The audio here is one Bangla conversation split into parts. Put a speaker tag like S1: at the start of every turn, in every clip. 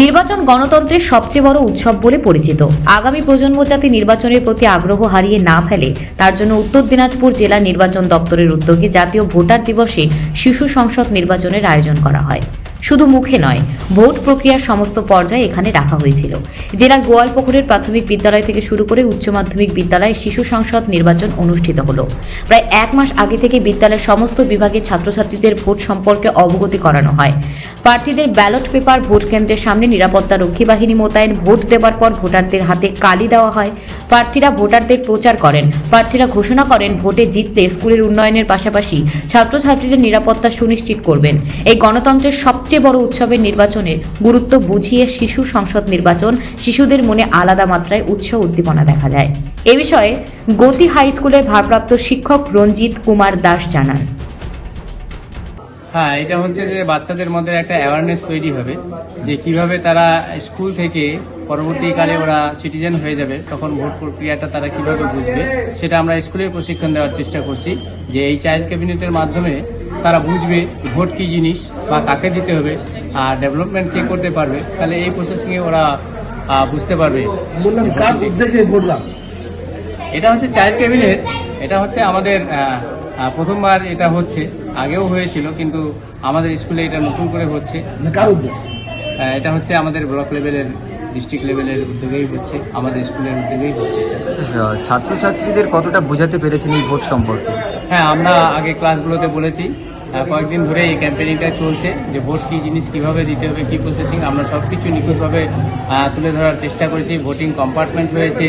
S1: নির্বাচন গণতন্ত্রের সবচেয়ে বড় উৎসব বলে পরিচিত। আগামী প্রজন্ম যাতে নির্বাচনের প্রতি আগ্রহ হারিয়ে না ফেলে, তার জন্য উত্তর দিনাজপুর জেলা নির্বাচন দপ্তরের উদ্যোগে জাতীয় ভোটার দিবসে শিশু সংসদ নির্বাচনের আয়োজন করা হয়। শুধু মুখে নয়, ভোট প্রক্রিয়ার সমস্ত পর্যায়ে এখানে রাখা হয়েছিল। জেলার গোয়ালপুকুরের প্রাথমিক বিদ্যালয় থেকে শুরু করে উচ্চ মাধ্যমিক বিদ্যালয়ে শিশু সংসদ নির্বাচন অনুষ্ঠিত হলো। প্রায় এক মাস আগে থেকে বিদ্যালয়ের সমস্ত বিভাগের ছাত্রছাত্রীদের ভোট সম্পর্কে অবগতি করানো হয়। প্রার্থীদের ব্যালট পেপার, ভোট কেন্দ্রের সামনে নিরাপত্তা রক্ষী বাহিনী মোতায়েন, ভোট দেওয়ার পর ভোটারদের হাতে কালি দেওয়া হয়। প্রার্থীরা ভোটারদের প্রচার করেন। প্রার্থীরা ঘোষণা করেন, ভোটে জিতলে স্কুলের উন্নয়নের পাশাপাশি ছাত্রছাত্রীদের নিরাপত্তা সুনিশ্চিত করবেন। এই গণতন্ত্রের সবচেয়ে বড় উৎসবের নির্বাচনের গুরুত্ব বুঝিয়ে শিশু সংসদ নির্বাচন শিশুদের মনে আলাদা মাত্রায় উৎসাহ, উদ্দীপনা দেখা যায়। এ বিষয়ে গতি হাই স্কুলের ভারপ্রাপ্ত শিক্ষক রঞ্জিত কুমার দাস জানান।
S2: হ্যাঁ এটা হচ্ছে যে বাচ্চাদের মধ্যে একটা অ্যাওয়ারনেস তৈরি হবে যে কীভাবে তারা স্কুল থেকে পরবর্তীকালে ওরা সিটিজেন হয়ে যাবে তখন ভোট প্রক্রিয়াটা তারা কীভাবে বুঝবে সেটা আমরা স্কুলে প্রশিক্ষণ দেওয়ার চেষ্টা করছি যে এই চাইল্ড ক্যাবিনেটের মাধ্যমে তারা বুঝবে ভোট কী জিনিস বা কাকে দিতে হবে আর ডেভেলপমেন্ট কে করতে পারবে। তাহলে এই প্রসেসিংয়ে ওরা বুঝতে পারবে।
S3: বললাম কার
S2: এটা হচ্ছে চাইল্ড ক্যাবিনেট এটা হচ্ছে আমাদের প্রথমবার এটা হচ্ছে আগেও হয়েছিল কিন্তু আমাদের স্কুলে এটা নতুন করে হচ্ছে।
S3: না কার উদ্যোগ?
S2: এটা হচ্ছে আমাদের ব্লক লেভেলের ডিস্ট্রিক্ট লেভেলের উদ্যোগেই হচ্ছে আমাদের স্কুলের উদ্যোগেই হচ্ছে
S4: আচ্ছা, ছাত্রছাত্রীদের কতটা বোঝাতে পেরেছেন এই ভোট সম্পর্কে?
S2: হ্যাঁ আমরা আগে ক্লাসগুলোতে বলেছি কয়েকদিন ধরে এই ক্যাম্পেনিংটা চলছে যে ভোট কী জিনিস কীভাবে দিতে হবে কী প্রসেসিং আমরা সব কিছু নিখুঁতভাবে তুলে ধরার চেষ্টা করেছি ভোটিং কম্পার্টমেন্ট হয়েছে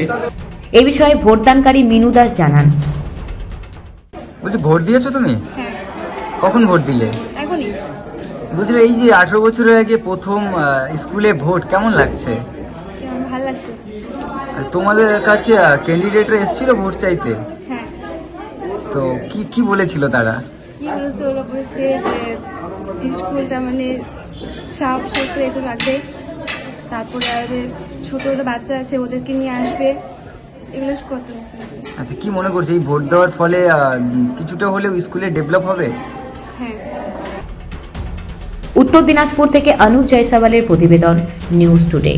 S1: এ বিষয়ে ভোটদানকারী মিনু দাস জানান।
S4: বলছি ভোট দিয়েছ তুমি?
S5: হ্যাঁ।
S4: কখন ভোট দিলে?
S5: এখনই।
S4: বুঝলে এই যে আঠারো বছরের আগে প্রথম স্কুলে ভোট কেমন লাগছে?
S5: ভালো লাগছে?
S4: তোমাদের কাছে ক্যান্ডিডেটরা এসেছিল ভোট চাইতে?
S5: হ্যাঁ।
S4: তো কি কি বলেছিল তারা?
S5: কি বলেছে ওরা? বলেছে যে স্কুলটা মানে সাফ রাখবে তারপরে আর ছোট বাচ্চা আছে ওদেরকে নিয়ে আসবে। এগুলো করতে হচ্ছে
S4: আচ্ছা কি মনে করছ? এই ভোট দেওয়ার ফলে কিছুটা হলেও স্কুলে ডেভেলপ হবে?
S5: হ্যাঁ।
S1: উত্তর দিনাজপুর থেকে অনুপ জয়সাওয়ালের প্রতিবেদন নিউজ টুডে